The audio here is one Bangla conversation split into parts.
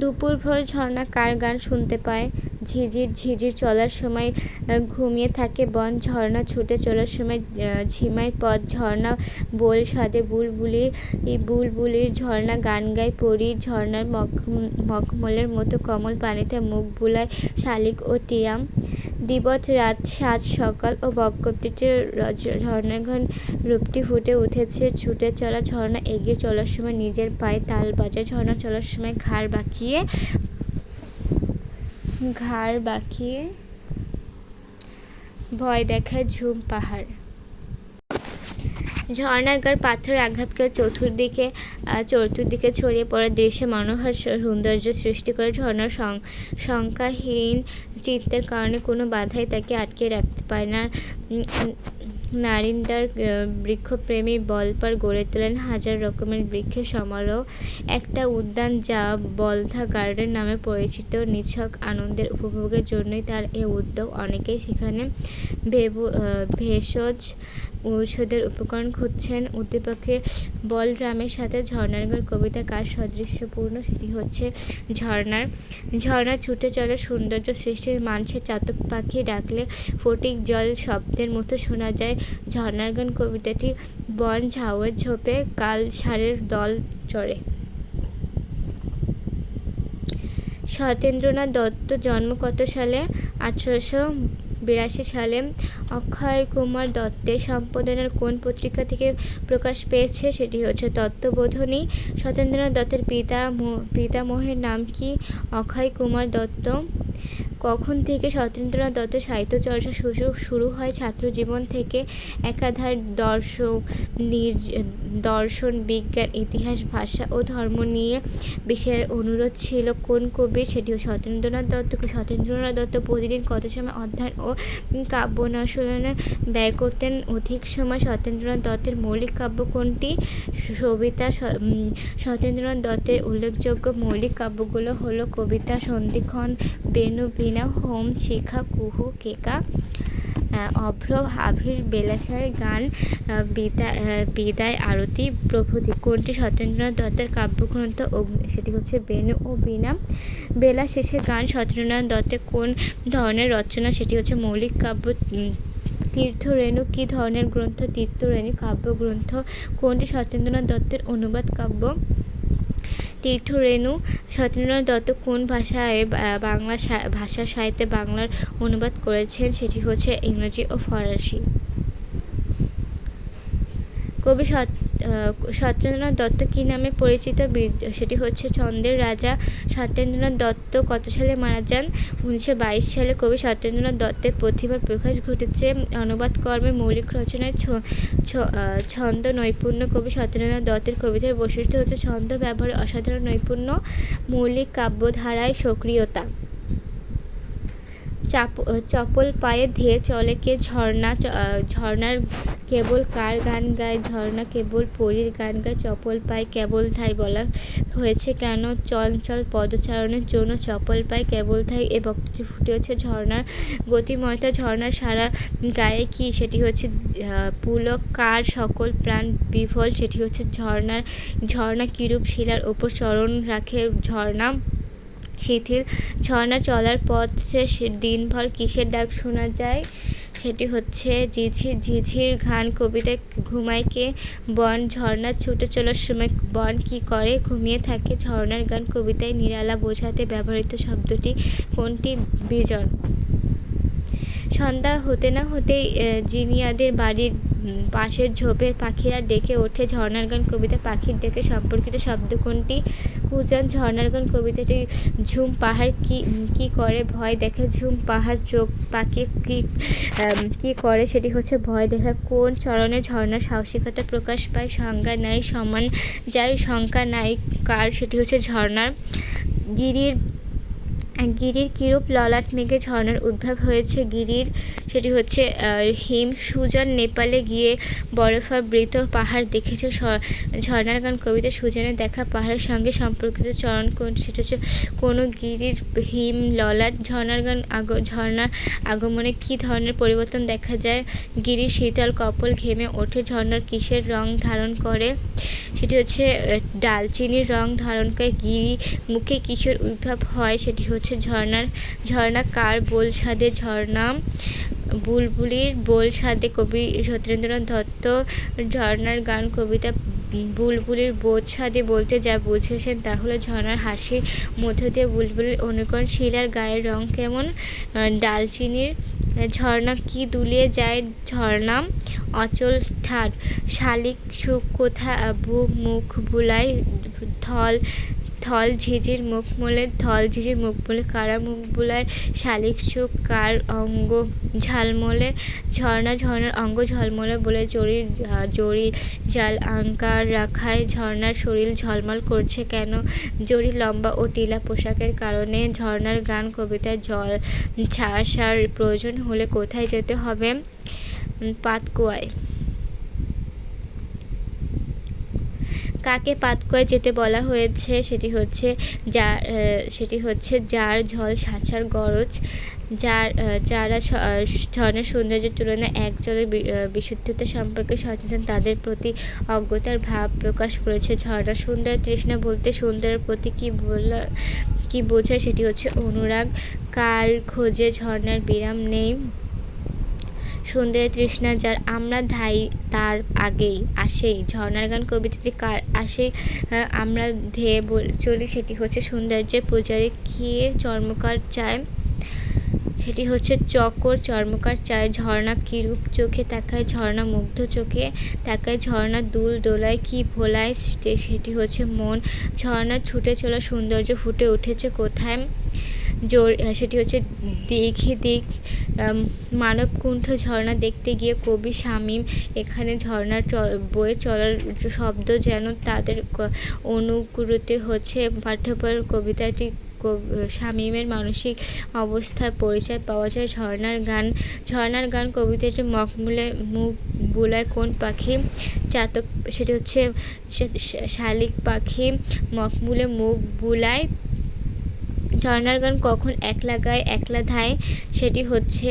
দুপুরভর ঝর্ণা কার গান শুনতে পায়। ঝিঝির ঝিঝির চলার সময় ঘুমিয়ে থাকে বন, ঝর্ণা ছুটে চলার সময় ঝিমাই পথ, ঝর্ণা বোল সাদে বুলবুলি বুলবুলির ঝর্ণা গান গায় পরি, ঝর্ণার মখ- মখমলের মতো কমল পানিতে মুখ বুলায় শালিক ও টিয়াম। দিবত রাত, সাত, সকাল ও বক্রটিতে ঝর্ণার ঘন রূপটি ফুটে উঠেছে। ছুটে চলা ঝর্ণা এগিয়ে চলার সময় নিজের পায়ে তাল বাজায়, ঝর্ণা চলার সময় ঘাড় বাঁকিয়ে ঘাড় বাঁকিয়ে ভয় দেখায় ঝুম পাহাড়। ঝর্ণার গার পাথর আঘাত করে চতুর্দিকে চতুর্দিকে ছড়িয়ে পড়া দৃশ্যে মনোহর সৌন্দর্য সৃষ্টি করে। ঝর্ণার সংখ্যাহীন চিত্তের কারণে কোনো বাধাই তাকে আটকে রাখতে পারে না। নারিন্দার বৃক্ষপ্রেমী বলপার গড়ে তোলেন হাজার রকমের বৃক্ষের সমারোহ। একটা উদ্যান যা বলধা গার্ডেন নামে পরিচিত। নিছক আনন্দের উপভোগের জন্যই তার এ উদ্যোগ অনেকেই সেখানে ভেষজ ঔষধের উপকরণ খুঁজছেন উদ্দীপকে। বলরামের সাথে ঝর্ণার কবিতা, কার সদৃশ্যপূর্ণ সেটি হচ্ছে ঝর্ণার। ঝর্ণা ছুটে চলে সৌন্দর্য সৃষ্টির মানুষের চাতক পাখি ডাকলে ফটিক জল শব্দের মতো শোনা যায়। ঝর্ণার গান, কবিতাটি বন ঝাউয়ের ঝোপে কাল সারের দল চড়ে। সতেন্দ্রনাথ দত্ত জন্ম কত সালে? আঠারোশো বিরাশি সালে অক্ষয় কুমার দত্তের সম্পাদনার কোন পত্রিকা থেকে প্রকাশ পেয়েছে সেটি হচ্ছে তত্ত্ববোধনী। সত্যেন্দ্রনাথ দত্তের পিতা পিতামহের নাম কি? অক্ষয় কুমার দত্ত। কখন থেকে সত্যেন্দ্রনাথ দত্তের সাহিত্য চর্চা শুরু শুরু হয়? ছাত্র জীবন থেকে একাধার দর্শক নির- দর্শন, বিজ্ঞান, ইতিহাস, ভাষা ও ধর্ম নিয়ে বিষয়ের অনুরোধ ছিল। কোন কবির সেটিও সত্যেন্দ্রনাথ দত্ত সত্যেন্দ্রনাথ দত্ত প্রতিদিন কত সময় অধ্যয়ন ও কাব্যনাশনে ব্যয় করতেন? অধিক সময় সত্যেন্দ্রনাথ দত্তের মৌলিক কাব্য কোনটি? সবিতা সত্যেন্দ্রনাথ দত্তের উল্লেখযোগ্য মৌলিক কাব্যগুলো হলো কবিতা, সন্ধিক্ষণ বেনু বীণা হোম শিখা কুহু কেকা অভ্র আভির বেলাসার গান বিদায় বিদায় আরতি প্রভৃতি কোনটি সত্যেন্দ্রনাথ দত্তের কাব্যগ্রন্থ সেটি হচ্ছে বেনু ও বীণা। বেলা শেষে গান সত্যেন্দ্রনাথ দত্তের কোন ধরনের রচনা সেটি হচ্ছে মৌলিক কাব্য উম, তীর্থরেণু কী ধরনের গ্রন্থ তীর্থরেণু কাব্যগ্রন্থ কোনটি সত্যেন্দ্রনাথ দত্তের অনুবাদ কাব্য। তীর্থরেণু সত্যেন্দ্রনাথ দত্ত কোন ভাষায় বাংলা ভাষা সাহিত্যে বাংলার অনুবাদ করেছেন সেটি হচ্ছে ইংরেজি ও ফরাসি। কবি সত- আহ, সত্যেন্দ্রনাথ দত্ত কী নামে পরিচিত সেটি হচ্ছে ছন্দের রাজা সত্যেন্দ্রনাথ দত্ত কত সালে মারা যান? উনিশশো বাইশ সালে কবি সত্যেন্দ্রনাথ দত্তের প্রতিভার প্রকাশ ঘটেছে। অনুবাদ কর্মে মৌলিক রচনায় ছন্দ নৈপুণ্য কবি সত্যেন্দ্রনাথ দত্তের কবিতার বৈশিষ্ট্য হচ্ছে ছন্দ ব্যবহারে অসাধারণ নৈপুণ্য, মৌলিক কাব্যধারায় সক্রিয়তা। চাপ, চপল পায়ে ধেয়ে চলে কে ঝর্ণা ঝর্ণার কেবল কার গান গায়, ঝর্ণা কেবল পরীর গান গায়, চপল পায়ে কেবল ধাই বলা হয়েছে কেন? চঞ্চল পদচারণের জন্য চপল পায়ে কেবল ধাই, এ বক্তব্যটি ফুটেছে ঝর্ণার গতিময়তা, ঝর্ণার সারা গায়ে কি? সেটি হচ্ছে পুলক, কার সকল প্রাণ বিফল? সেটি হচ্ছে ঝর্ণার, ঝর্ণা কিরূপ শিলার ওপর চরণ রাখে? ঝর্ণা শিথিল। ঝর্ণা চলার পথে দিনভর কিসের ডাক শোনা যায়? সেটি হচ্ছে ঝিঝির ঝিঝির ঘান কবিতায় ঘুমায় কে বন ঝর্ণা ছুটে চলার সময় বন কি করে? ঘুমিয়ে থাকে ঝর্ণার গান কবিতায় নিরালা বোঝাতে ব্যবহৃত শব্দটি কোনটি? বিজন। সন্ধ্যা হতে না হতেই আহ, জিনিয়াদের বাড়ির পাশের ঝোপে পাখিরা ডেকে ওঠে ঝর্ণার গান কবিতা। পাখির ডেকে সম্পর্কিত শব্দ কোনটি? কুজন, ঝর্ণার গান কবিতাটি, ঝুম পাহাড় কি কি করে ভয় দেখে? ঝুম পাহাড় চোখ পাখি কি কি করে? সেটি হচ্ছে ভয় দেখা। কোন চরণে ঝর্ণার সাহসিকতা প্রকাশ পায়? সংজ্ঞা নাই, সমান যাই সংখ্যা নাই। কার? সেটি হচ্ছে ঝর্ণার গিরির গিরির কিরূপ ললাট মেঘে ঝর্ণার উদ্ভব হয়েছে? গিরির সেটি হচ্ছে হিম সুজন নেপালে গিয়ে বরফাবৃত পাহাড় দেখেছে। ঝর্ণার গান কবিতা সুজনের দেখা পাহাড়ের সঙ্গে সম্পর্কিত চরণ কোন? সেটা হচ্ছে, কোনো গিরির হিম ললাট ঝর্ণার গান আগ ঝর্ণার আগমনে কী ধরনের পরিবর্তন দেখা যায়? গিরির শীতল কপল ঘেমে ওঠে। ঝর্ণার কিসের রং ধারণ করে? সেটি হচ্ছে ডালচিনির রং ধারণ করে গিরি মুখে কিশোর উদ্ভব হয়। সেটি হচ্ছে ঝর্ণার, ঝর্ণা কার বোল সাদে ঝর্ণা, বুলবুলির বোল সাদে কবি সত্যেন্দ্রনাথ দত্ত, ঝর্ণার গান কবিতা বুলবুলির বোধ সাদে বলতে যা বুঝেছেন তা হলো ঝর্ণার হাসির মধ্য দিয়ে বুলবুলির অনুকরণ, শিলার গায়ের রং কেমন ডালচিনির ঝর্ণা কি দুলিয়ে যায় ঝর্ণা? অচল ঠাট শালিক সুখ কোথা মুখ বুলাই থল থল ঝিঝির মুখ মোলে থল ঝিঝির মুখ মোলে, কারা মুখ বুলায় শালিক সুখ কার অঙ্গ ঝালমলে ঝর্ণা ঝর্ণার অঙ্গ ঝলমলে বলে জড়ি জড়ি জাল আঙ্কার রাখায় ঝর্ণার শরীর ঝলমল করছে কেন? জড়ি লম্বা ও টিলা পোশাকের কারণে ঝর্ণার গান, কবিতায় জল ছাড়াসার প্রয়োজন হলে কোথায় যেতে হবে? পাতকুয়ায়। কাকে পাতকুয়ায় যেতে বলা হয়েছে সেটি হচ্ছে যা সেটি হচ্ছে যার ঝল সাঁচার গরজ, যার যারা ঝর্ণার সৌন্দর্যের তুলনায় এক জলের বিশুদ্ধতা সম্পর্কে সচেতন, তাদের প্রতি অজ্ঞতার ভাব প্রকাশ করেছে। ঝর্ণা সুন্দর তৃষ্ণা বলতে সুন্দরের প্রতি কী বলা, কী বোঝায় সেটি হচ্ছে অনুরাগ। কার খোঁজে ঝর্ণার বিরাম নেই। সুন্দরের তৃষ্ণা যার আমরা ধাই, তার আগেই আসেই। ঝর্ণার গান, কবিতাটি কার আসেই আমরা ধেয়ে বল চলি সেটি হচ্ছে সৌন্দর্যের পূজারে খেয়ে চর্মকার চায়। সেটি হচ্ছে চকর চর্মকার চায়। ঝর্ণা কিরূপ চোখে তাকায়? ঝর্ণা মুগ্ধ চোখে তাকায়? ঝর্ণা দুল দোলায় কি ভোলায়? সেটি হচ্ছে মন। ঝর্ণা ছুটে চলা সৌন্দর্য ফুটে উঠেছে কোথায়? জোর সেটি হচ্ছে দিঘি দিক মানবকুণ্ঠ ঝর্ণা দেখতে গিয়ে কবি শামীম এখানে ঝর্ণার বয়ে চলার শব্দ যেন তাদের অনুকূলতে হচ্ছে। পাঠ্যপর কবিতাটি কব- শামীমের মানসিক অবস্থার পরিচয় পাওয়া যায়। ঝর্ণার গান ঝর্ণার গান কবিতাটি মখমূলে, মুখ বুলায় কোন পাখি? চাতক, সেটি হচ্ছে শালিক পাখি মখমূলে মুখ বুলায় ঝর্ণার গান কখন একলা গায়, একলা ধায়, সেটি হচ্ছে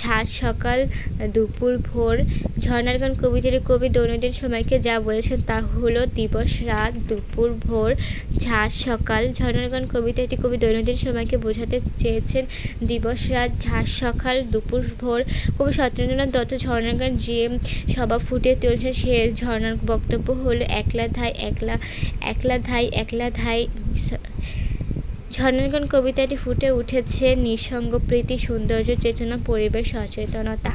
ঝাঁজ সকাল, দুপুর ভোর। ঝর্ণার গান কবিতাটি কবি দৈনন্দিন সময়কে যা বলেছেন তা হলো দিবস, রাত, দুপুর, ভোর, ঝাঁজ সকাল। ঝর্ণার গান কবিতাটি কবি দৈনন্দিন সময়কে বোঝাতে চেয়েছেন, দিবস, রাত, ঝাঁজ সকাল, দুপুর, ভোর। কবি সত্যেন্দ্রনাথ দত্ত ঝর্নার গান যে সভা ফুটিয়ে তুলেছেন, সে ঝর্ণার বক্তব্য হলো, একলা ধাই একলা একলা ধাই একলা ধাই ঝর্ণার কবিতাটি ফুটে উঠেছে নিঃসঙ্গ প্রীতি, সৌন্দর্য, চেতনা, পরিবেশ, সচেতনতা।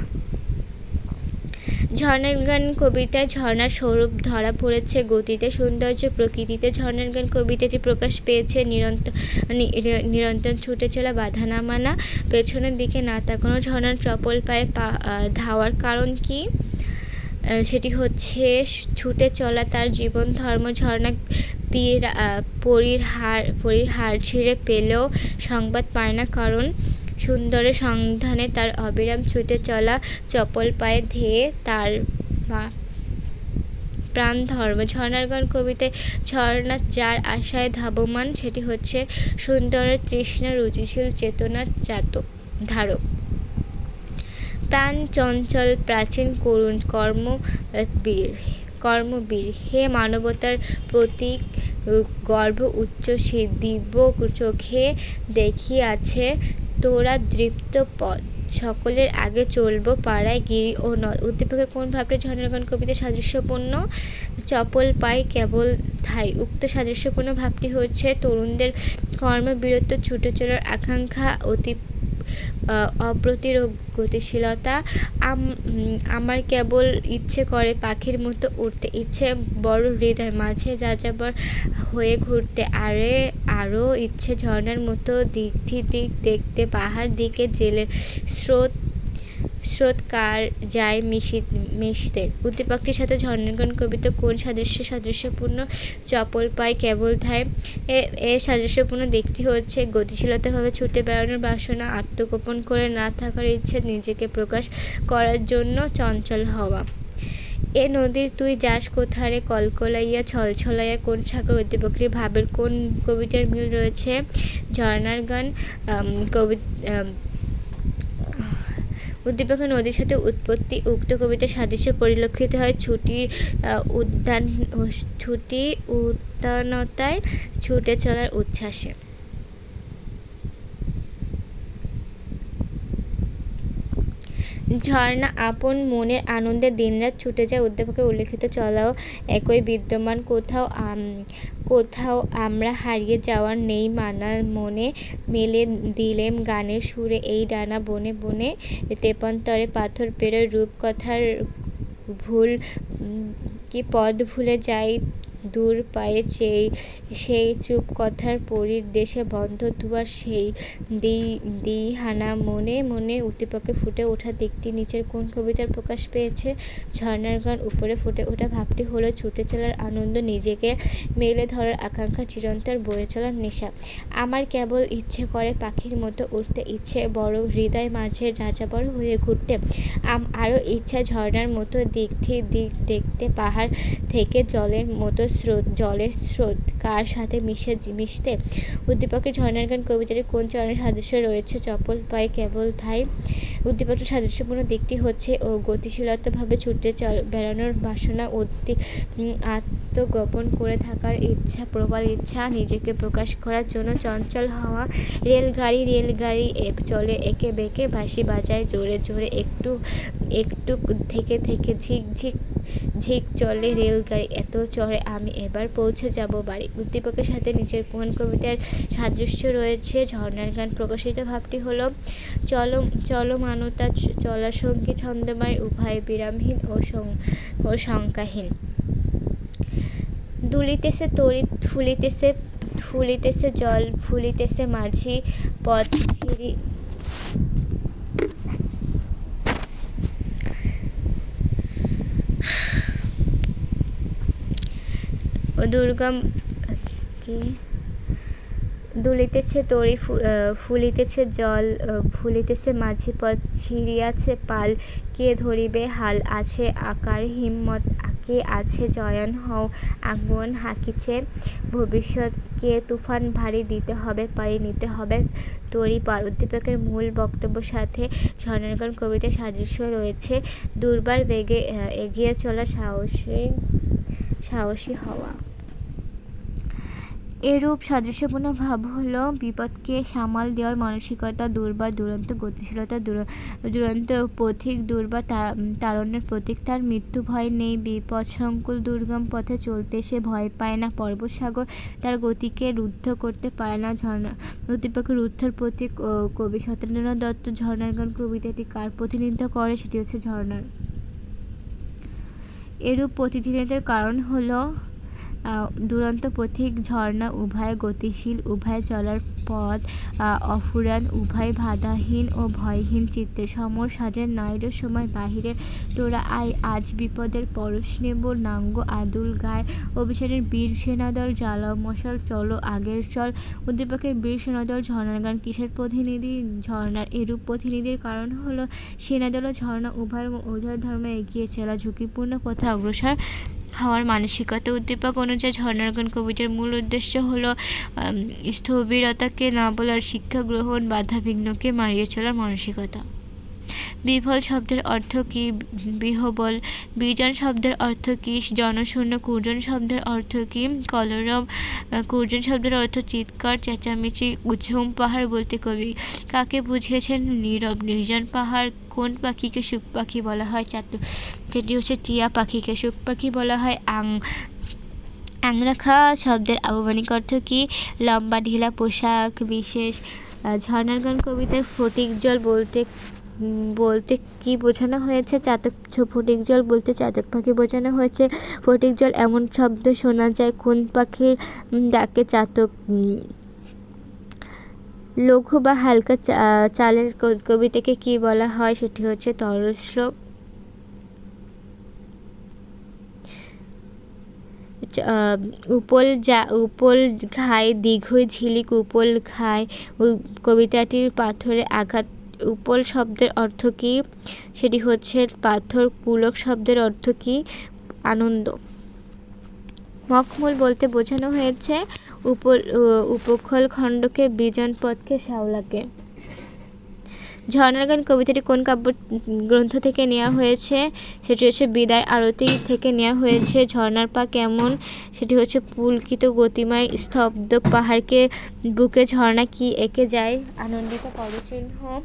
ঝর্ণার গান কবিতায় ঝর্ণার স্বরূপ ধরা পড়েছে গতিতে, সৌন্দর্য, প্রকৃতিতে। ঝর্ণার গান কবিতাটি প্রকাশ পেয়েছে নিরন্তর নিরন্তর ছুটে চলা বাধা না মানা। পেছনের দিকে না তাকানো ঝর্ণার চপল পায়ে ধাওয়ার কারণ কি? সেটি হচ্ছে, ছুটে চলা তার জীবন ধর্ম। ঝর্ণা পীর পরীর হার পরীর হার ছিঁড়ে পেলেও সংবাদ পায় না, কারণ সুন্দরের সন্ধানে তার অবিরাম ছুটে চলা চপল পায়ে ধেয়ে তার প্রাণ ধর্ম। ঝর্ণার গান কবিতায় ঝর্ণা যার আশায় ধাবমান, সেটি হচ্ছে সুন্দরের তৃষ্ণা রুচিশীল চেতনার জাতক ধারক। প্রাণ চঞ্চল, প্রাচীন, করুণ, কর্ম বীর। কর্মবীর। হে মানবতার প্রতীক, গর্ভ উচ্চ সে দিব্য চোখে দেখিয়াছে, তোরা দৃপ্ত পথ। সকলের আগে চলবো পাড়ায় গিরি ও নদ। উদ্দীপকের কোন ভাবটি ঝর্ণাগান কবিতা সাদৃশ্যপূর্ণ? চপল পাই কেবল থাই উক্ত সাদৃশ্যপূর্ণ ভাবটি হচ্ছে তরুণদের কর্মবিরত ছুটে চলার আকাঙ্ক্ষা, অতি অপ্রতিরোধ গতিশীলতা আম- আমার কেবল ইচ্ছে করে পাখির মতো উঠতে ইচ্ছে বড় হৃদয়, মাঝে যা যাবার হয়ে ঘুরতে, আরে আরও ইচ্ছে ঝর্ণার মতো দিক দিক দেখতে, পাহাড় দিকে জেলে স্রোত স্রোত কার যায় মিশি মিশতে। উদ্দীপকটির সাথে ঝর্ণাগান কবিতা কোন সাদৃশ্য সাদৃশ্যপূর্ণ চপল পায় কেবল ধায়? এ সাদৃশ্যপূর্ণ দিকটি হচ্ছে গতিশীলতাভাবে ছুটে বেড়ানোর বাসনা, আত্মগোপন করে না থাকার ইচ্ছে, নিজেকে প্রকাশ করার জন্য চঞ্চল হওয়া। এ নদীর তুই যাস কোথারে? কলকলাইয়া, ছলছলাইয়া কোন সাগর? উদ্দীপকটি ভাবের কোন কবিতার মিল রয়েছে? ঝর্ণার গান কবি আম, উদ্দীপকের নদীর সাথে উৎপত্তি উক্ত কবিতার সাদৃশ্য পরিলক্ষিত হয়। ছুটির উদ্যান ছুটি উদ্যানতায় ছুটে চলার উচ্ছ্বাসে। ঝর্ণা আপন মনের আনন্দে দিনরাত ছুটে যায়। উদ্দীপকে উল্লেখিত, চলাও, একই বিদ্যমান, কোথাও কোথাও আমরা হারিয়ে যাওয়ার নেই মানা মনে মেলে দিলেম গানের সুরে এই ডানা বনে বনে তেপান্তরে পাথর পেরোয় রূপকথার ভুল কি পদ ভুলে যাই দূর পায়ে চেয়ে সেই চুপ কথার পরীর দেশে বন্ধ দুয়ার সেই দিই দিই হানা মনে মনে উদ্দীপকে ফুটে ওঠা দিকটি নিচের কোন কবিতার প্রকাশ পেয়েছে? ঝর্ণার গান উপরে ফুটে ওঠা ভাবটি হলো ছুটে চলার আনন্দ, নিজেকে মেলে ধরার আকাঙ্ক্ষা চিরন্তর বয়ে চলার নেশা। আমার কেবল ইচ্ছে করে পাখির মতো উঠতে ইচ্ছে, বড় হৃদয় মাঝে যাযাবর হয়ে ঘুরতে। আরও ইচ্ছা ঝর্ণার মতো দিকটি দিক দেখতে, পাহাড় থেকে জলের মতো স্রোত, জলের স্রোত, কার সাথে মিশে মিশতে? উদ্দীপকের ঝর্ণার গান কবিতাটি কোন চরণের সাদৃশ্য রয়েছে? চপল পায়ে কেবল থাই উদ্দীপকের সাদৃশ্যপূর্ণ দিকটি হচ্ছে ও গতিশীলতাভাবে ছুটে চল, বেড়ানোর বাসনা অতি উম, গোপন করে থাকার ইচ্ছা প্রবল ইচ্ছা নিজেকে প্রকাশ করার জন্য চঞ্চল হওয়া রেলগাড়ি রেলগাড়ি চলে একে বেঁকে বাঁশি বাজায় জোরে জোরে একটু একটু থেকে থেকে ঝিক ঝিক ঝিক চলে রেলগাড়ি। এত চড়ে আমি এবার পৌঁছে যাব বাড়ি। উদ্দীপকের সাথে নিজের কোন কবিতার সাদৃশ্য রয়েছে? ঝর্ণার গান প্রকাশিত ভাবটি হলো চল চলমানতা চ- চলা সঙ্গী ছন্দময় উভয় বিরামহীন ও শঙ্কাহীন। দুলিতেছে তড়িৎ ফুলিতেছে ফুলিতেছে জল ফুলিতেছে মাঝি, পথ ও দুর্গম কি? দুলিতেছে তরি ফুলিতেছে জল ফুলিতেছে মাঝি, পথ ছিড়িয়াছে পাল। কে ধরিবে হাল? আছে আকার, হিম্মত কে আছে জয়ান হও আগুন হাকিছে। ভবিষ্যৎকে তুফান ভারী দিতে হবে পারি নিতে হবে তরি পার উদ্দীপকের মূল বক্তব্যের সাথে ঝর্ণারগণ কবিতার সাদৃশ্য রয়েছে। দুর্বার বেগে এগিয়ে চলা সাহসী সাহসী হওয়া। এরূপ সাদৃশ্যপূর্ণ ভাব হলো, বিপদকে সামাল দেওয়ার মানসিকতা দুর্বার, দুরন্ত গতিশীলতা, দুর- দুরন্ত পথিক দুর্বার, তা- তারণ্যের প্রতীক। তার মৃত্যু ভয় নেই বিপদসংকুল দুর্গম পথে চলতে সে ভয় পায় না। পর্বত সাগর তার গতিকে রুদ্ধ করতে পারে না। ঝর্ণা উদ্দীপকের রুদ্ধর প্রতীক কবি সত্যেন্দ্রনাথ দত্ত ঝর্ণার গান কবিতাটি কার প্রতিনিধিত্ব করে সেটি হচ্ছে ঝর্ণার। এরূপ প্রতিনিধিত্বের কারণ হলো দুরন্ত পথিক ঝর্ণা উভয় গতিশীল, উভয় চলার পথ অফুরান, উভয় বাধাহীন ও ভয়হীন চিত্তে। সমর সাজের নাইর সময় বাহিরে তোরা আয়, আজ বিপদের পরশ নেব, নাঙ্গ আদুল গায়। অভিযানের বীর সেনাদল জ্বালাও মশাল, চলো আগের চল। উদ্দীপকের বীর সেনাদল ঝর্ণার গান, কিসের প্রতিনিধি? ঝর্ণার এরূপ প্রতিনিধির কারণ হলো, সেনাদল ও ঝর্ণা উভয় উভয় ধর্মে এগিয়ে চলা ঝুঁকিপূর্ণ পথে অগ্রসর হওয়ার মানসিকতা উদ্দীপক অনুযায়ী ঝর্ণারগণ কবিতার মূল উদ্দেশ্য হলো স্থবিরতাকে না বলার শিক্ষা গ্রহণ, বাধাবিঘ্নকে মারিয়ে চলার মানসিকতা। বিফল শব্দের অর্থ কী? বিহবল। বিজন শব্দের অর্থ কী? জনশূন্য। কুজন শব্দের অর্থ কী? কলরব। কুজন শব্দের অর্থ চিৎকার, চেঁচামেচি ঝুম পাহাড় বলতে কবি। কাকে বুঝিয়েছেন? নীরব। নির্জন পাহাড়। কোন পাখিকে সুখ পাখি বলা হয়? চাতক যেটি হচ্ছে টিয়া পাখিকে সুখ পাখি বলা হয়। আং। আংরাখা শব্দের আবমানিক অর্থ কি? লম্বা, ঢিলা পোশাক, বিশেষ ঝর্ণার গান, কবিতায় ফটিক জল বলতে বলতে কি বোঝানো হয়েছে? চাতক ফটিক জল বলতে চাতক পাখি বোঝানো হয়েছে। ফটিক জল এমন শব্দ শোনা যায়, কোন পাখির ডাকে চাতক লঘু বা হালকা চালের কবিতাকে কি বলা হয় সেটি হচ্ছে চ- উপল যা, উপল খায় দীর্ঘই ঝিলিক, উপল খায় কবিতাটির পাথরে আঘাত উপল শব্দের অর্থ কি? সেটি হচ্ছে পাথর পুলক শব্দের অর্থ কি? আনন্দ। মখমূল বলতে বোঝানো হয়েছে, উপল উপকূল খণ্ডকে বিজন পথকে শ্যাওলাকে। ঝর্ণার গান কবিতাটি কোন কাব্য গ্রন্থ থেকে নেওয়া হয়েছে? সেটি হচ্ছে বিদায় আরতি থেকে নেওয়া হয়েছে। ঝর্ণার পা কেমন? সেটি হচ্ছে পুলকিত গতিময় স্তব্ধ পাহাড়কে বুকে ঝর্ণা কি এঁকে যায়? আনন্দিত পদচিহ্ন।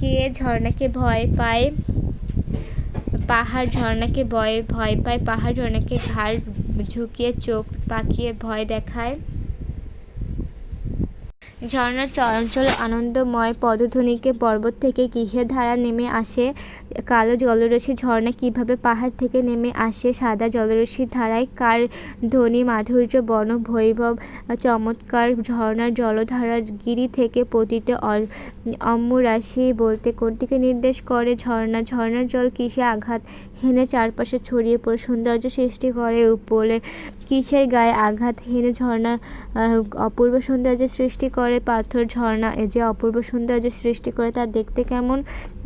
কে ঝর্ণাকে ভয় পায়? পাহাড় ঝর্ণাকে ভয় ভয় পায়। পাহাড় ঝর্ণাকে ঘাড় ঝুঁকিয়ে চোখ পাকিয়ে ভয় দেখায়। ঝর্ণার চঞ্চল আনন্দময় পদধ্বনিকে পর্বত থেকে কিসের ধারা নেমে আসে। কালো জলরশ্মি ঝর্ণা কীভাবে পাহাড় থেকে নেমে আসে? সাদা জলরশ্মির ধারায় কার ধ্বনি, মাধুর্য বন বৈভব চমৎকার ঝর্ণার জলধারা গিরি থেকে পতিত অম্মুরাশি বলতে কোনটিকে নির্দেশ করে? ঝর্ণা, ঝর্ণার জল কিসে আঘাত? হেনে চারপাশে ছড়িয়ে পড়ে, সৌন্দর্য সৃষ্টি করে উপরে কিসের গায়ে আঘাত? হেনে ঝর্ণা অপূর্ব সৌন্দর্যের সৃষ্টি করে পাথর ঝর্ণা এ যে অপূর্ব সৌন্দর্য সৃষ্টি করে, তা দেখতে কেমন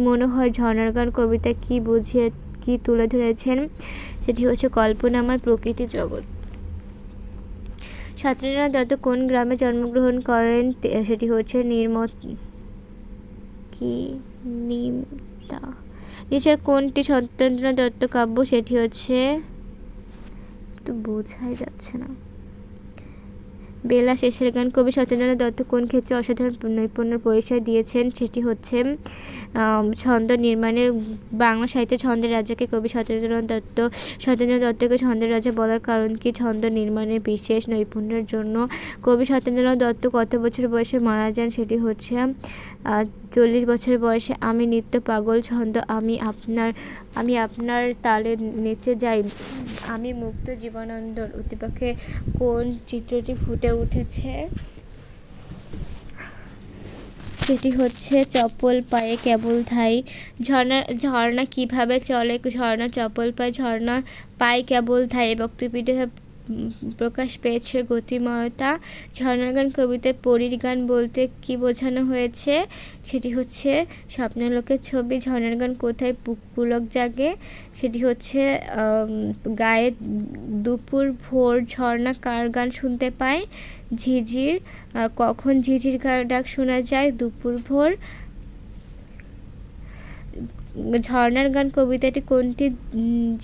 মনে হয়? ঝর্ণার গান, কবিতা কি বুঝিয়ে, কি তুলে ধরেছেন? সেটি হচ্ছে কল্পনা আমার প্রকৃতি জগৎ। সত্যেন্দ্রনাথ দত্ত কোন গ্রামে জন্মগ্রহণ করেন? সেটি হচ্ছে নির্মত, কি? নিমতা। নিচের কোনটি সত্যেন্দ্রনাথ দত্ত কাব্য? সেটি হচ্ছে, তো বোঝাই যাচ্ছে না। বেলা শেষের গান কবি সত্যেন্দ্রনাথ দত্ত কোন ক্ষেত্রে অসাধারণ নৈপুণ্যের পরিচয় দিয়েছেন সেটি হচ্ছে ছন্দ নির্মাণে বাংলা সাহিত্যে ছন্দের রাজাকে কবি সত্যেন্দ্রনাথ দত্ত, সত্যেন্দ্রনাথ দত্তকে ছন্দের রাজা বলার কারণ কি? ছন্দ নির্মাণে বিশেষ নৈপুণ্যের জন্য কবি সত্যেন্দ্রনাথ দত্ত কত বছর বয়সে মারা যান সেটি হচ্ছে চল্লিশ বছর বয়সে আমি নিত্য পাগল ছন্দ, আমি আপনার আমি আপনার তালে নেচে যাই। আমি মুক্ত জীবনানন্দর উদ্দীপকে কোন চিত্রটি ফুটে উঠেছে? সেটি হচ্ছে চপল পায়ে কেবল ধাই। ঝর্ণা ঝর্ণা কীভাবে চলে? ঝর্ণা চপল পায়ে, ঝর্ণা পায়ে কেবল ধাই। বক্তব্যটি প্রকাশ পেয়েছে গতিময়তা। ঝর্ণার গান কবিতায় পরীর গান বলতে কি বোঝানো হয়েছে? সেটি হচ্ছে, স্বপ্নলোকের ছবি ঝর্ণার গান কোথায় পুলক জাগে? সেটি হচ্ছে গায়ে দুপুর ভোর ঝর্ণা কার গান শুনতে পায়? ঝিঝির কখন ঝিঝির ডাক শোনা যায়? দুপুর ভোর। ঝর্ণার গান কবিতাটি কোনটি?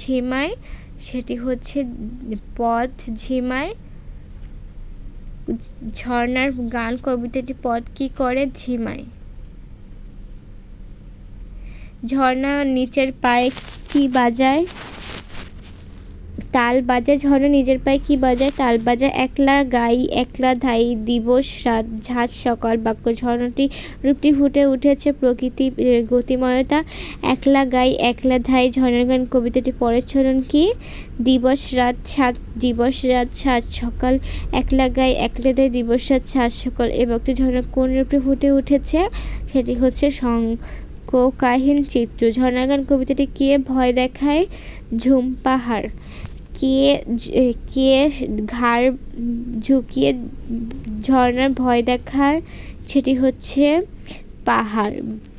ঝিমায় সেটি হচ্ছে পথ ঝিমায়, ঝর্ণার গান কবিতাটি পথ কি করে ঝিমায়। ঝর্ণা নিচের পায়ে কি বাজায়? তাল বাজা ঝর্ণা নিজের পায়ে কি বাজায়? তাল বাজায় একলা গাই, একলা ধাই, দিবস, রাত, ঝাঁজ, সকাল, বাক্য। ঝর্ণাটি, রূপটি ফুটে উঠেছে প্রকৃতি গতিময়তা। একলা গাই, একলা ধাই, ঝর্ণার গান, কবিতাটি পরের চরণ কি? দিবস, রাত সাত দিবস, রাত সাত সকাল। একলা গাই, একলা ধাই, দিবস, রাত সাত সকাল। এ বক্তি ঝর্ণা কোন রূপে ফুটে উঠেছে? সেটি হচ্ছে সং কাহিন চিত্র ঝর্ণাগান কবিতাটি কে ভয় দেখায়? ঝুম পাহাড়। কে কে ঘাড় ঝুঁকিয়ে ঝর্ণার ভয় দেখায় সেটি হচ্ছে পাহাড়।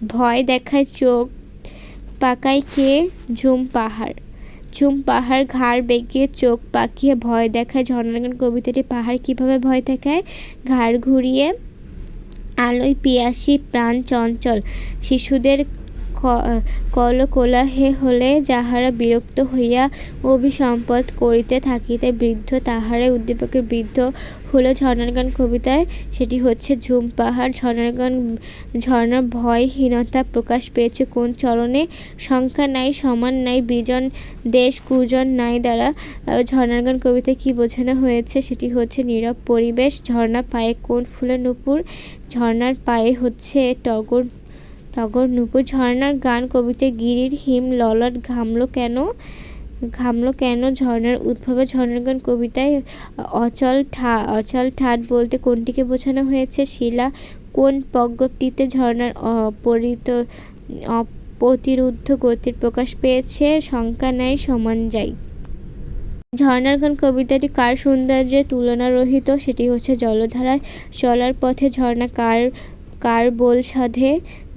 ভয় দেখায় চোখ পাকায় কে? ঝুম পাহাড়। ঝুম পাহাড়, ঘাড় বেঁকে চোখ পাকিয়ে ভয় দেখায় ঝর্ণাগান কবিতাটি। পাহাড় কীভাবে ভয় দেখায়? ঘাড় ঘুরিয়ে, আলোয় পিয়াসী প্রাণ চঞ্চল। শিশুদের কলকোলাহে হলে যাহারা বিরক্ত হইয়া অভিসম্পদ করিতে থাকিতে বৃদ্ধ তাহারাই উদ্দীপকের বৃদ্ধ হলো ঝর্ণার গান কবিতায়। সেটি হচ্ছে ঝুম পাহাড়। ঝর্ণার ঝর্ণার ভয়হীনতা প্রকাশ পেয়েছে কোন চরণে? সংখ্যা নাই, সমান নাই, বিজন দেশ, কুজন নাই দ্বারা। ঝর্ণার গান কবিতায় কী বোঝানো হয়েছে? সেটি হচ্ছে নীরব পরিবেশ। ঝর্ণা পায়ে কোন ফুলের নুপুর? ঝর্ণার পায়ে হচ্ছে টগর টগর নূপুর ঝর্ণার গান কবিতায় গিরির হিম, ললাট, ঘামলো কেন? ঘামলো কেন ঝর্ণার উদ্ভবে ঝর্ণার গান, কবিতায় অচল ঠা, অচল ঠাট বলতে কোনটিকে বোঝানো হয়েছে? শিলা কোন পজ্ঞটিতে ঝর্ণার অপরিত, অপ্রতিরুদ্ধ গতির প্রকাশ পেয়েছে? শঙ্কা নেয় সমান যায় ঝর্ণার গান, কবিতাটি কার সৌন্দর্যের তুলনা রহিত সেটি হচ্ছে জলধারায় চলার পথে ঝর্ণা কার কার বোল সাধে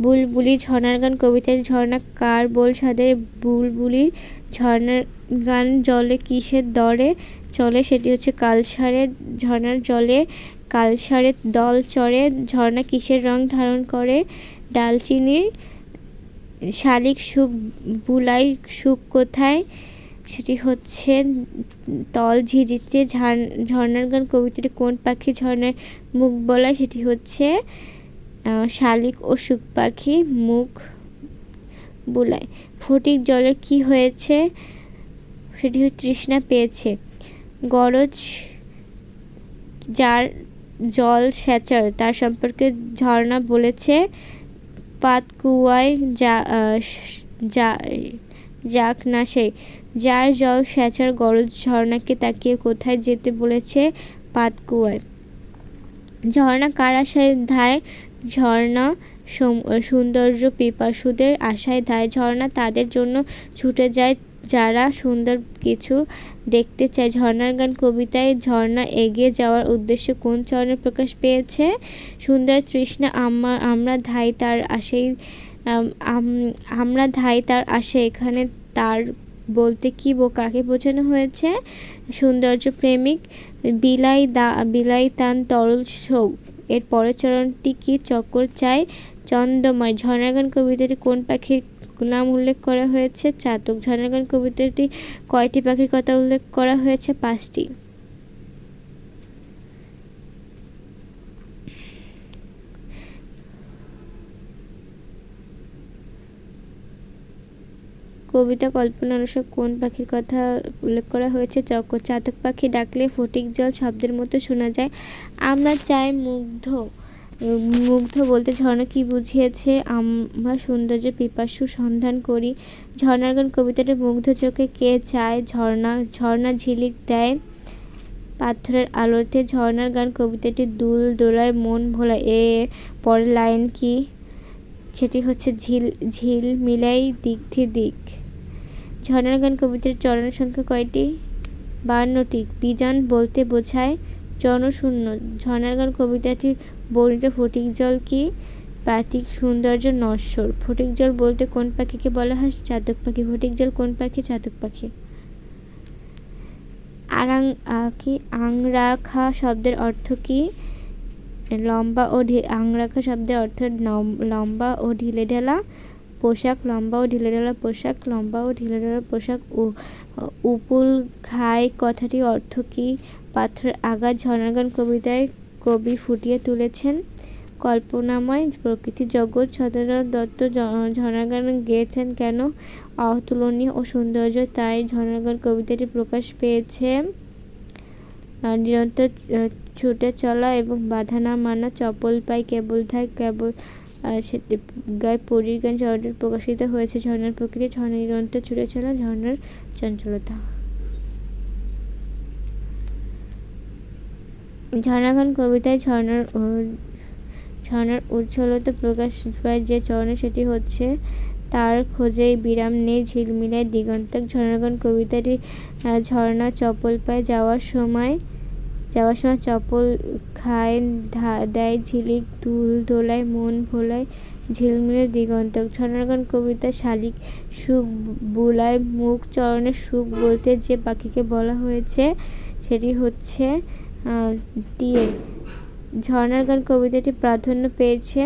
বুলবুলি ঝর্ণার গান, কবিতার ঝর্ণা, কার বোল সাধে বুলবুলি ঝর্ণার গান, জলে কিসের দরে চলে সেটি হচ্ছে কালসারে ঝর্ণার জলে কালসারে দল চড়ে, ঝর্ণা কিসের রং ধারণ করে, ডালচিনি, শালিক সুখ, বুলাই সুখ কোথায়? সেটি হচ্ছে তল ঝিঝিতে ঝর্ণার গান, কবিতাটি কোন পাখি ঝর্ণার মুখ বলায়? সেটি হচ্ছে শালিক ও সুখ পাখি মুখ বুলায়। ফটিক জলের কি হয়েছে? সেটি তৃষ্ণা পেয়েছে। গরজ যার জল সেচার তার সম্পর্কে ঝর্ণা বলেছে, পাতকুয়ায় যা যা, যাক না সেই। যার জল সেচার গরজ ঝর্ণাকে তাকিয়ে কোথায় যেতে বলেছে পাতকুয়ায়? ঝর্ণা কার আশায় ধায় ঝর্ণা সৌন্দর্য পিপাসুদের আশায় ধায় ঝর্ণা তাদের জন্য ছুটে যায় যারা সুন্দর কিছু দেখতে চায়। ঝর্ণার গান কবিতায় ঝর্ণা এগিয়ে যাওয়ার উদ্দেশ্য কোন চরণে প্রকাশ পেয়েছে? সুন্দর তৃষ্ণা আমার আমরা ধাই তার আশেই আমরা ধাই তার আসে এখানে তার বলতে কি বো, কাকে বোঝানো হয়েছে? সৌন্দর্য প্রেমিক, বিলাই দা, বিলাই তান তরল শোক এর পরের চরণটি কি চক্কর চায় চন্দ্রময়। ঝর্ণাগান কবিতাটি কোন পাখির নাম উল্লেখ করা হয়েছে? চাতক। ঝর্ণাগান কবিতাটি কয়টি পাখির কথা উল্লেখ করা হয়েছে? পাঁচটি। কবিতা কল্পনা অনুসার কোন পাখির কথা উল্লেখ করা হয়েছে? চক্র চাতক পাখি ডাকলে ফটিক জল শব্দের মতো শোনা যায়। আমরা চাই মুগ্ধ মুগ্ধ বলতে ঝর্ণা কি বুঝিয়েছে? আমরা সৌন্দর্য পিপাসু সন্ধান করি। ঝর্ণার গান কবিতাটা মুগ্ধ চোখে কে চায়? ঝর্ণা ঝর্ণা ঝিলিক দেয় পাথরের আলোতে। ঝর্ণার গান কবিতাটি দুল দোলায় মন ভোলা। এ, পরের লাইন কি? সেটি হচ্ছে ঝিল ঝিল মিলাই দিক দিক। ঝর্ণার গান কবিতার চরণ সংখ্যা কয়টি? বায়ান্নটি বিজন বলতে বোঝায় জনশূন্য। ঝর্ণার গান কবিতাটি বর্ণিত ফটিক জল কি? প্রাতিক সৌন্দর্য নশ্বর। ফটিক জল বলতে কোন পাখিকে বলা হয়? চাতক পাখি। ফটিক জল কোন পাখি? চাতক পাখি। আরাং কি? আংরাখা শব্দের অর্থ কি? লম্বা ও আংরাখা শব্দের অর্থ লম্বা ও ঢিলে ঢেলা পোশাক লম্বা ও ঢিলে ঢালা পোশাক লম্বা ও ঢিলে ঢালা পোশাক ও উপুল ঘাই কথাটি অর্থ কী? পাথরের আঘাত ঝর্ণাগান কবিতায় কবি ফুটিয়ে তুলেছেন। কল্পনাময় প্রকৃতি জগৎ সত্যেন্দ্রনাথ দত্ত ঝর্ণাগান গেয়েছেন কেন? অতুলনীয় ও সৌন্দর্য, তাই ঝর্ণাগান কবিতাটি প্রকাশ পেয়েছে। নিরন্তর ছুটে চলা এবং বাধা না মানা, চপল পাই কেবল ধায় কেবল গায়ে পরীর গান ঝর্ণার প্রকাশিত হয়েছে। ঝর্ণার প্রকৃতি ঝর্ণা নিরন্তর ছুটে চলা ঝর্ণার চঞ্চলতা। ঝর্ণাগান কবিতায় ঝর্ণার ঝর্ণার উজ্জ্বলতা প্রকাশ পায়। যে চরণে সেটি হচ্ছে, তার খোঁজে বিরাম নেই, ঝিলমিলায় দিগন্তক। ঝর্ণাগান কবিতাটি ঝর্ণা চপল পায়। যাওয়ার সময় যাওয়ার সময় চপল খায় দেয়, ঝিলিক, দুল দোলায়, মন ভোলায়, ঝিলমিলের দিগন্তক ঝর্ণাগান কবিতা শালিক সুখ বুলায়, মুখ চরণের সুখ বলতে যে পাখিকে বলা হয়েছে, সেটি হচ্ছে ঝর্ণার গান কবিতাটি প্রাধান্য পেয়েছে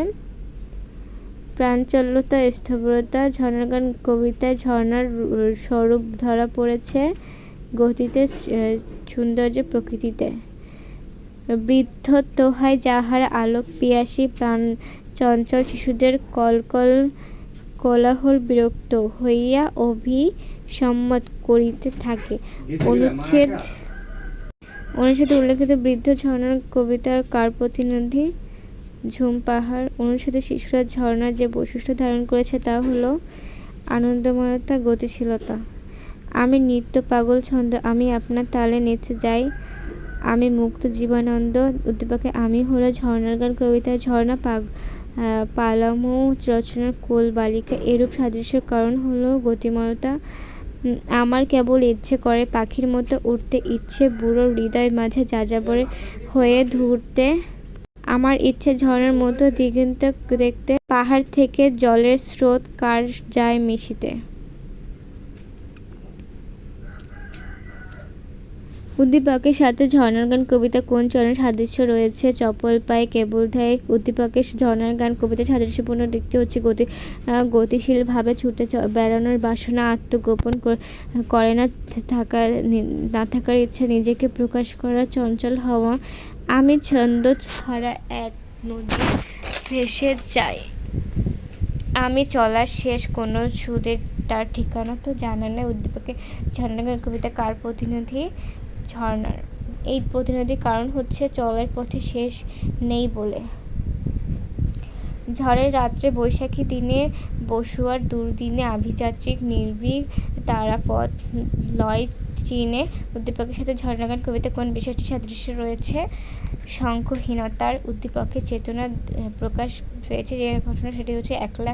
প্রাঞ্চল্যতা, স্থবিরতা। ঝর্ণার গান কবিতায় ঝর্ণার স্বরূপ ধরা পড়েছে গতিতে সৌন্দর্য প্রকৃতিতে। বৃদ্ধ তোহায় যাহার আলোক পিয়াসী প্রাণ চঞ্চল শিশুদের কলকল কোলাহল বিরক্ত হইয়া অভিসম্মত করিতে থাকে। অনুচ্ছেদ অনুচ্ছেদে উল্লেখিত বৃদ্ধ ঝর্ণার কবিতার কার প্রতিনিধি? ঝুম পাহাড়। অনুচ্ছেদে শিশুরা ঝর্ণার যে বৈশিষ্ট্য ধারণ করেছে তা হলো আনন্দময়তা গতিশীলতা। আমি নিত্য পাগল ছন্দ আমি আপনার তালে নেচে যাই। আমি মুক্ত জীবনানন্দ, উদ্দীপকে আমি হলো ঝর্ণার গান কবিতার ঝর্ণা পাগ পালামু রচনার কোল বালিকা। এরূপ সাদৃশ্যের কারণ হলো গতিময়তা। আমার কেবল ইচ্ছে করে পাখির মতো উঠতে ইচ্ছে বুড়ো হৃদয় মাঝে যাযাবরে হয়ে ঘুরতে আমার ইচ্ছে ঝর্ণার মতো দিগন্ত দেখতে, পাহাড় থেকে জলের স্রোত কার যায় মিশিতে। উদ্দীপকের সাথে ঝর্ণার গান কবিতা কোন চরণের সাদৃশ্য রয়েছে? চপল পায়ে কেবল ধায় উদ্দীপকের ঝর্ণার গান কবিতার সাদৃশ্যপূর্ণ দিকটি হচ্ছে গতি গতিশীলভাবে ছুটে বেড়ানোর বাসনা, আত্মগোপন কর- না থাকার না থাকার ইচ্ছা, নিজেকে প্রকাশ করা চঞ্চল হওয়া। আমি ছন্দ ছাড়া এক নদী ভেসে যাই। আমি চলার শেষ কোনো সুদের তার ঠিকানা তো জানা নেই। উদ্দীপকে ঝর্ণাগান কবিতা কার প্রতিনিধি? ঝর্ণার। এই প্রতিনিধি কারণ হচ্ছে চলার পথে শেষ নেই বলে। ঝড়ের রাত্রে বৈশাখী দিনে বসুয়ার দুর্দিনে আভিযাত্রিক নির্ভীক তারাপথ লয় চিনে উদ্দীপকের সাথে ঝর্ণাগান কবিতা কোন বিষয়টি সাদৃশ্য রয়েছে? শঙ্খহীনতার উদ্দীপকের চেতনা প্রকাশ পেয়েছে যে ঘটনা, সেটি হচ্ছে একলা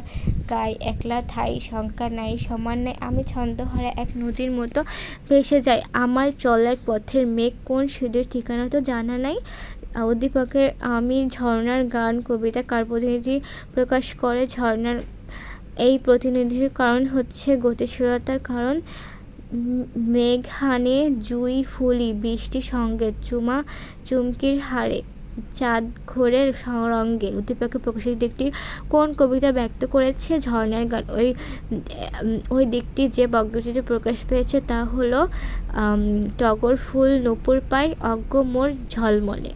গাই একলা থাই, শঙ্কা নাই, সমান নাই। আমি ছন্দহারা এক নদীর মতো ভেসে যাই। আমার চলার পথের মেঘ কোন সুদের ঠিকানা তো জানা নাই। উদ্দীপকের আমি ঝর্ণার গান, কবিতা কার প্রতিনিধি প্রকাশ করে ঝর্ণার এই প্রতিনিধির কারণ হচ্ছে গতিশীলতার কারণ। মেঘহানে জুই, ফুলি, বৃষ্টি সঙ্গে চুমা, চুমকির হাড়ে চাঁদ ঘোরের সংরঙ্গে উদ্দীপকে প্রকাশিত দিকটি কোন কবিতা ব্যক্ত করেছে ঝর্ণার গান? ওই ওই দিকটি যে বজ্ঞটিতে প্রকাশ পেয়েছে তা হলো টগর ফুল নপুর পাই অজ্ঞ মোর ঝলমলে।